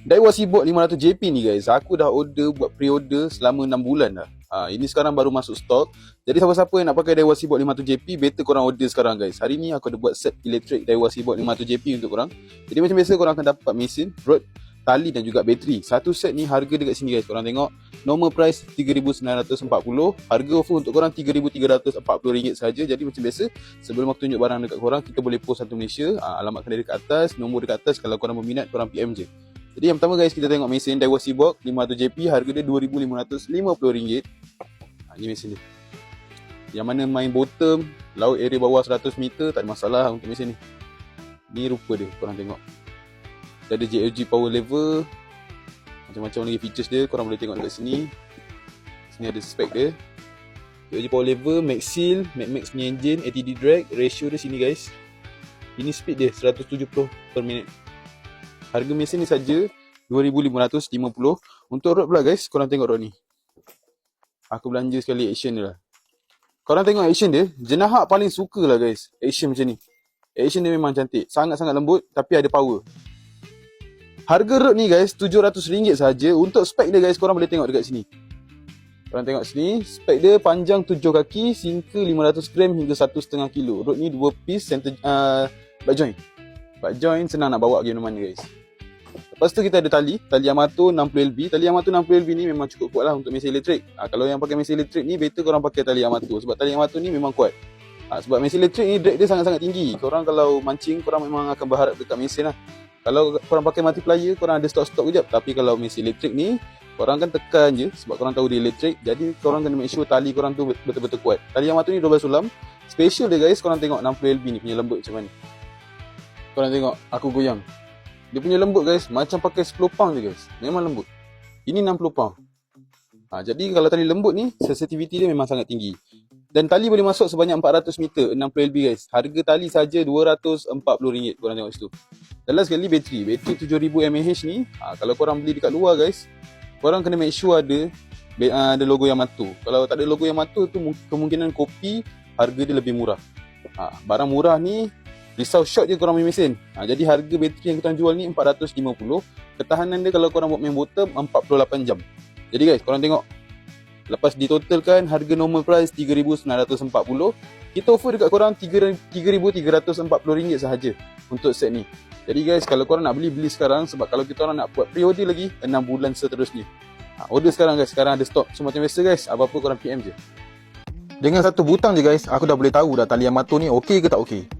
Daiwa Seaboard 500 JP ni guys, aku dah order buat pre-order selama 6 bulan dah. Ha, ini sekarang baru masuk stok. Jadi siapa-siapa yang nak pakai Daiwa Seaboard 500 JP, better korang order sekarang guys. Hari ni aku ada buat set elektrik Daiwa Seaboard 500 JP untuk korang. Jadi macam biasa korang akan dapat mesin, rod, tali dan juga bateri. Satu set ni harga dekat sini guys. Korang tengok normal price 3940, harga offer untuk korang 3340 ringgit saja. Jadi macam biasa, sebelum aku tunjuk barang dekat korang, kita boleh post satu Malaysia, ha, alamat kedai dekat atas, nombor dekat atas kalau korang berminat korang PM je. Jadi yang pertama guys, kita tengok mesin Daiwa Seabox 500 JP, harga dia RM2550. Ha, ni mesin dia. Yang mana main bottom, laut area bawah 100 meter, tak ada masalah untuk mesin ni. Ni rupa dia, korang tengok. Dia ada JLG power lever, macam-macam lagi features dia, korang boleh tengok dekat sini. Sini ada spek dia. JLG power lever, max seal, max max punya engine, ATD drag, ratio dia sini guys. Ini speed dia 170 per minit. Harga mesin ni saja 2550. Untuk rod pula guys, korang tengok rod ni. Aku belanja sekali action dia lah. Korang tengok action dia, jenahak paling suka lah guys. Action macam ni. Action dia memang cantik. Sangat-sangat lembut tapi ada power. Harga rod ni guys, RM700 saja. Untuk spek dia guys, korang boleh tengok dekat sini. Korang tengok sini, spek dia panjang 7 kaki, singka 500 gram hingga 1.5 kilo. Rod ni 2 piece center uh, back joint. Back joint senang nak bawa pergi mana-mana guys. Lepas tu kita ada tali, tali Yamato 60LB. Tali Yamato 60LB ni memang cukup kuat lah untuk mesin elektrik. Ha, kalau yang pakai mesin elektrik ni, better korang pakai tali Yamato. Sebab tali Yamato ni memang kuat. Ha, sebab mesin elektrik ni drag dia sangat-sangat tinggi. Korang kalau mancing, korang memang akan berharap dekat mesin lah. Kalau korang pakai multiplier, korang ada stok-stok kejap. Tapi kalau mesin elektrik ni, korang kan tekan je sebab korang tahu dia elektrik. Jadi korang kena make sure tali korang tu betul-betul kuat. Tali Yamato ni 12 sulam. Special dia guys, korang tengok 60LB ni punya lembut macam mana. Korang tengok, aku goyang. Dia punya lembut guys, macam pakai 10 pound je guys. Memang lembut. Ini 60 pound. Ha, jadi kalau tali lembut ni, sensitivity dia memang sangat tinggi. Dan tali boleh masuk sebanyak 400 meter, 60 LB guys. Harga tali saja RM240. Korang tengok situ. Dan last sekali bateri. Bateri 7000 mAh ni, ha, kalau korang beli dekat luar guys, korang kena make sure ada ada logo Yamato. Kalau tak ada logo Yamato tu kemungkinan kopi harga dia lebih murah. Ha, barang murah ni Risau short je korang main mesin. Ha, jadi harga bateri yang kita jual ni 450. Ketahanan dia kalau korang buat main bottom 48 jam. Jadi guys, korang tengok. Lepas ditotalkan harga normal price 3940, kita offer dekat korang 3340 ringgit sahaja untuk set ni. Jadi guys, kalau korang nak beli beli sekarang sebab kalau kita orang nak buat pre-order lagi 6 bulan seterusnya. Ha, order sekarang guys, sekarang ada stok. So macam biasa guys, apa-apa korang PM je. Dengan satu butang je guys, aku dah boleh tahu dah tali Yamato ni okey ke tak okey.